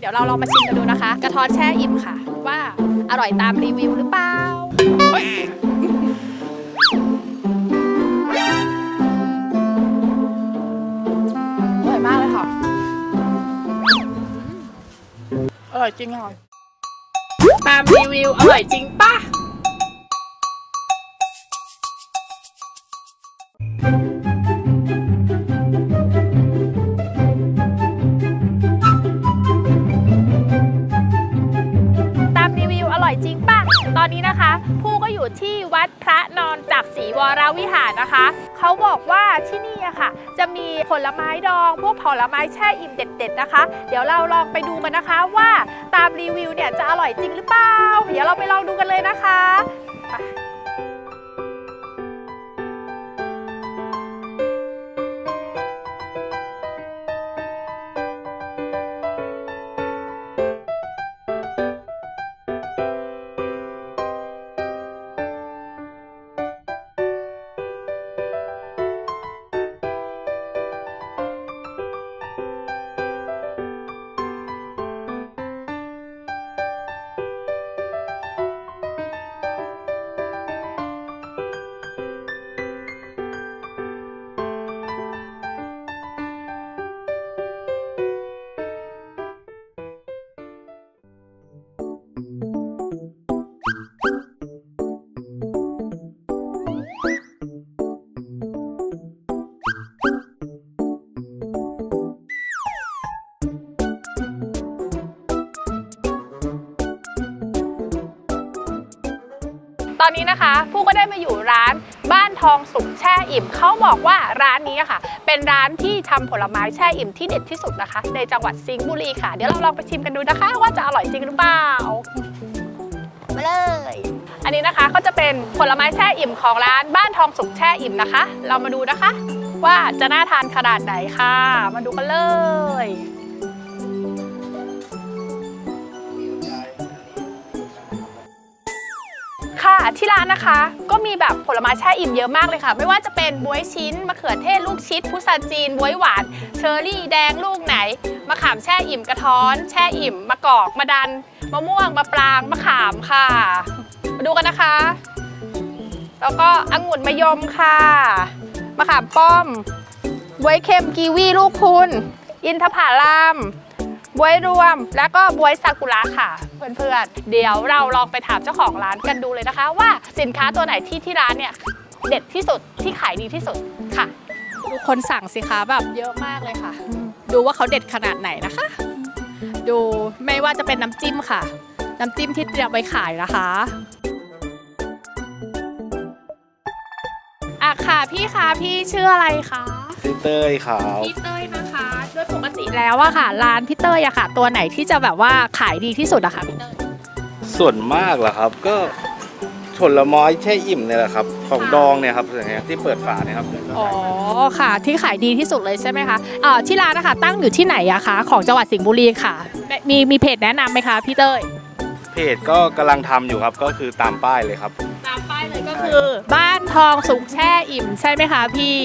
เดี๋ยวเราลองมาชิมกันดูนะคะ กระท้อนแช่อิ่มค่ะ ว่าอร่อยตามรีวิวหรือเปล่าเฮ้ยอร่อยมากเลยค่ะ อร่อยจริงค่ะตามรีวิวอร่อยจริงป่ะ ตอนนี้นะคะ ผู้ก็อยู่ที่วัดพระนอนจากศรีวรวิหารนะคะ เขาบอกว่าที่นี่อะค่ะ จะมีผลไม้ดอง พวกผลไม้แช่อิ่มเด็ด ๆ นะคะ เดี๋ยวเราลองไปดูกันนะคะว่าตามรีวิวเนี่ยจะอร่อยจริงหรือเปล่า เดี๋ยวเราไปลองดูกันเลยนะคะ ตอนนี้นะคะผู้ก็ได้มาอยู่ร้านบ้านทองสุกแช่อิ่มเขาบอกว่าร้านนี้อะค่ะ เป็นร้านที่ทำผลไม้แช่อิ่มที่เด็ดที่สุดนะคะ ในจังหวัดสิงห์บุรีค่ะเดี๋ยวเราลองไปชิมกันดูนะคะ ว่าจะอร่อยจริงหรือเปล่ามาเลย อันนี้นะคะก็จะเป็นผลไม้แช่อิ่มของร้านบ้านทองสุกแช่อิ่มนะคะ เรามาดูนะคะ ว่าจะน่าทานขนาดไหนค่ะ มาดูกันเลย ที่ร้านนะคะ ก็มีแบบผลไม้แช่อิ่มเยอะมากเลยค่ะ ไม่ว่าจะเป็นบวยชิ้นมะเขือเทศลูกชิดพุทราจีนบวยหวาน เชอร์รี่แดงลูกไหนมะขามแช่อิ่มกระท้อน แช่อิ่มมะกอกมะดันมะม่วงมะปรางมะขามค่ะ มาดูกันนะคะ แล้วก็องุ่นมะยมค่ะมะขามป้อมบวยเค็มกีวีลูกคุณ อินทผลัม บวยรวม แล้วก็บวยซากุระค่ะ เพื่อนๆ เดี๋ยวเราลองไปถามเจ้าของร้านกันดูเลยนะคะ ว่าสินค้าตัวไหนที่ที่ร้านเนี่ยเด็ดที่สุดที่ขายดีที่สุดค่ะดูคนสั่งสิคะแบบเยอะมากเลยค่ะ ดูว่าเขาเด็ดขนาดไหนนะคะ ดูไม่ว่าจะเป็นน้ำจิ้มค่ะ น้ำจิ้มที่เตรียมไว้ขายนะคะอะค่ะพี่คะพี่ชื่ออะไรคะ ชื่อเต้ยครับพี่เต้ยนะคะโดย ปกติแล้วอะค่ะ ร้านพี่เต้ยอะค่ะ ตัวไหนที่จะแบบว่าขายดีที่สุดอะค่ะพี่เต้ยส่วนมากเหรอครับก็ผลไม้แช่อิ่มเนี่ยแหละครับ ของค่ะดองเนี่ยครับอย่างเงี้ยที่เปิดฝาเนี่ยครับอ๋อค่ะ ที่ขายดีที่สุดเลยใช่ไหมคะอ่าที่ร้านนะคะตั้งอยู่ที่ไหนอะคะของจังหวัดสิงห์บุรีค่ะ มีมีเพจแนะนำไหมคะพี่เต้ยเพจก็กำลังทำอยู่ครับก็คือตามป้ายเลยครับ ตามป้ายเลยก็คือ บ้านทองสุกแช่อิ่มใช่ไหมคะพี่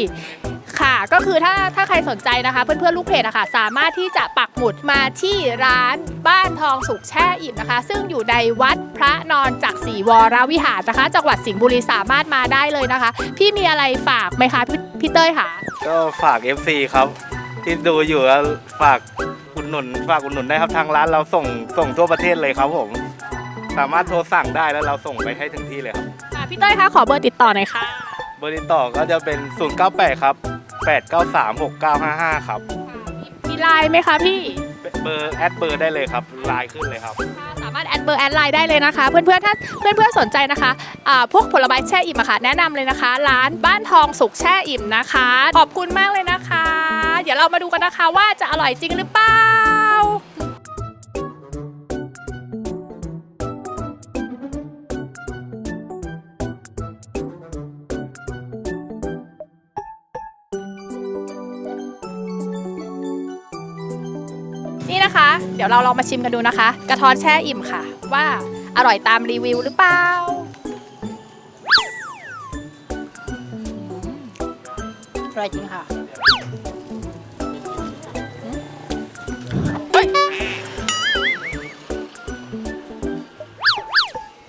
ค่ะ ก็คือถ้าถ้าใครสนใจนะคะ เพื่อนๆลูกเพจอะค่ะ สามารถที่จะปักหมุดมาที่ร้านบ้านทองสุกแช่อิ่มนะคะ ซึ่งอยู่ในวัดพระนอนจากศรีวรวิหารนะคะ จังหวัดสิงห์บุรีสามารถมาได้เลยนะคะ พี่มีอะไรฝากไหมคะพี่พี่เต้ยค่ะ ก็ฝาก FC ครับ ที่ดูอยู่แล้วฝากอุดหนุนฝากอุดหนุนได้ครับทางร้านเราส่งส่งทั่วประเทศเลยครับผม สามารถโทรสั่งได้แล้วเราส่งไปให้ถึงที่เลยครับ ค่ะพี่เต้ยคะขอเบอร์ติดต่อหน่อยค่ะ เบอร์ติดต่อก็จะเป็น 098 ครับ 893 6955 ครับ มีไลน์ไหมคะพี่ เบอร์แอดเบอร์ได้เลยครับไลน์ขึ้นเลยครับ สามารถแอดเบอร์แอดไลน์ได้เลยนะคะ เพื่อนๆถ้าเพื่อนๆสนใจนะคะอ่าพวกผลไม้แช่อิ่มอะค่ะแนะนำเลยนะคะ ร้านบ้านทองสุกแช่อิ่มนะคะ ขอบคุณมากเลยนะคะ เดี๋ยวเรามาดูกันนะคะว่าจะอร่อยจริงหรือเปล่า นี่นะคะ เดี๋ยวเราลองมาชิมกันดูนะคะ กระท้อนแช่อิ่มค่ะ ว่าอร่อยตามรีวิวหรือเปล่าอร่อยจริงค่ะ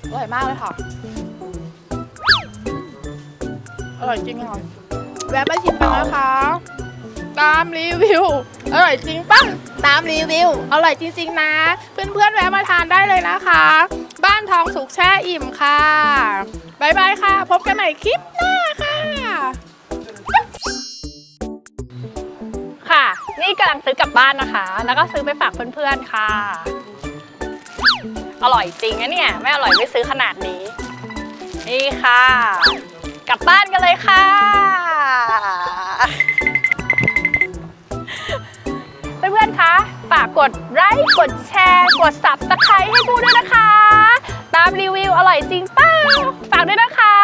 อร่อยมากเลยค่ะ อร่อยจริงค่ะ แวะมาชิมกันนะคะ ตามรีวิว อร่อยจริงปั้งตามรีวิว อร่อยจริง ๆ นะ เพื่อนๆแวะมาทานได้เลยนะคะ บ้านทองสุกแช่อิ่มค่ะบายบายค่ะ พบกันใหม่คลิปหน้าค่ะ ค่ะ นี่กำลังซื้อกลับบ้านนะคะ แล้วก็ซื้อไปฝากเพื่อนๆค่ะ อร่อยจริงนะเนี่ย ไม่อร่อยไม่ซื้อขนาดนี้ นี่ค่ะ กลับบ้านกันเลยค่ะ กดไลค์กดแชร์กดสับตะไคร้ให้กูด้วยนะคะ ตามรีวิวอร่อยจริงเป้าฝากด้วยนะคะ